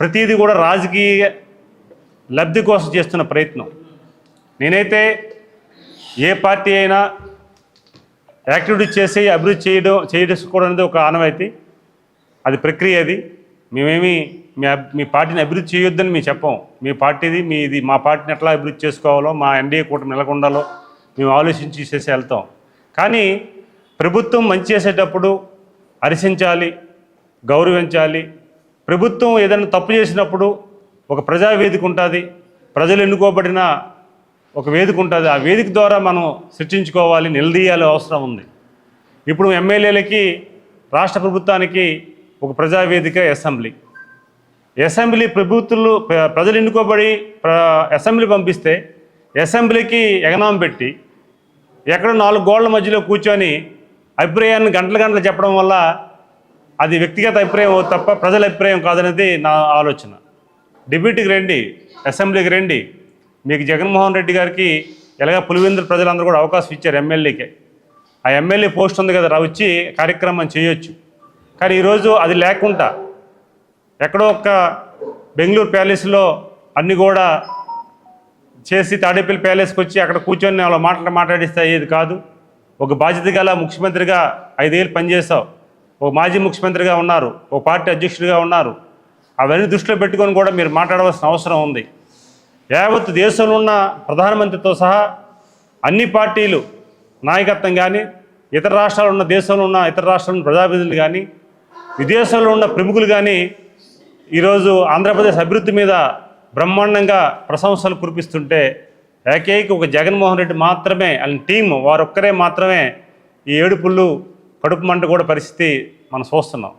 ప్రతిదీ కూడా రాజకీయ లబ్ధి కోసం చేస్తున్న ప్రయత్నం. నేనైతే ఏ పార్టీ అయినా యాక్టివిటీ చేసి అభివృద్ధి చేయడం చేయడం అనేది ఒక ఆనవాయితీ. అది ప్రక్రియ అది. మేమేమి మీ మీ పార్టీని అభివృద్ధి చేయొద్దని మేము చెప్పం. మీ పార్టీది మీది మా పార్టీని ఎట్లా అభివృద్ధి చేసుకోవాలో మా ఎన్డీఏ కూటమి నెలకొండాలో మేము ఆలోచించి చేసి వెళ్తాం. కానీ ప్రభుత్వం మంచి చేసేటప్పుడు హర్షించాలి గౌరవించాలి ప్రభుత్వం ఏదైనా తప్పు చేసినప్పుడు ఒక ప్రజావేదిక ఉంటుంది. ప్రజలు ఎన్నుకోబడిన ఒక వేదిక ఉంటుంది. ఆ వేదిక ద్వారా మనం సృష్టించుకోవాలి నిలదీయాలి అవసరం ఉంది. ఇప్పుడు ఎమ్మెల్యేలకి రాష్ట్ర ప్రభుత్వానికి ఒక ప్రజావేదిక అసెంబ్లీ. అసెంబ్లీ ప్రభుత్వాలు ప్ర- ప్రజలు ఎన్నుకోబడి ప్ర- అసెంబ్లీ పంపిస్తే అసెంబ్లీకి ఎగనాం పెట్టి ఎక్కడ నాలుగు గోళ్ళ మధ్యలో కూర్చొని అభిప్రాయాన్ని గంటల గంటలు చెప్పడం వల్ల అది వ్యక్తిగత అభిప్రాయం తప్ప ప్రజల అభిప్రాయం కాదనేది నా ఆలోచన. డిబేట్కి రండి అసెంబ్లీకి రండి. మీకు జగన్మోహన్ రెడ్డి గారికి ఎలాగ పులివెందుల ప్రజలందరూ కూడా అవకాశం ఇచ్చారు ఎమ్మెల్యేకి. ఆ ఎమ్మెల్యే పోస్ట్ ఉంది కదా వచ్చి కార్యక్రమం చేయొచ్చు. కానీ ఈరోజు అది లేకుండా ఎక్కడో ఒక్క బెంగళూరు ప్యాలెస్లో అన్ని కూడా చేసి తాడేపల్లి ప్యాలెస్కి వచ్చి అక్కడ కూర్చొని వాళ్ళ మాటలు మాట్లాడిస్తే అయ్యేది కాదు. ఒక బాధ్యత గల ముఖ్యమంత్రిగా ఐదేళ్ళు పనిచేసావు ఓ మాజీ ముఖ్యమంత్రిగా ఉన్నారు ఓ పార్టీ అధ్యక్షుడిగా ఉన్నారు. అవన్నీ దృష్టిలో పెట్టుకొని కూడా మీరు మాట్లాడవలసిన అవసరం ఉంది. యావత్ దేశంలో ఉన్న ప్రధానమంత్రితో సహా అన్ని పార్టీలు నాయకత్వం కానీ ఇతర రాష్ట్రాలు ఉన్న దేశంలో ఉన్న ఇతర రాష్ట్రాల ప్రజాప్రతినిధులు కానీ విదేశాల్లో ఉన్న ప్రముఖులు కానీ ఈరోజు ఆంధ్రప్రదేశ్ అభివృద్ధి మీద బ్రహ్మాండంగా ప్రశంసలు కురిపిస్తుంటే ఏకైక ఒక జగన్మోహన్ రెడ్డి మాత్రమే ఆయన టీం వారొక్కరే మాత్రమే ఈ ఏడుపుళ్ళు కడుపు మంట కూడా పరిస్థితి మనం చూస్తున్నాం.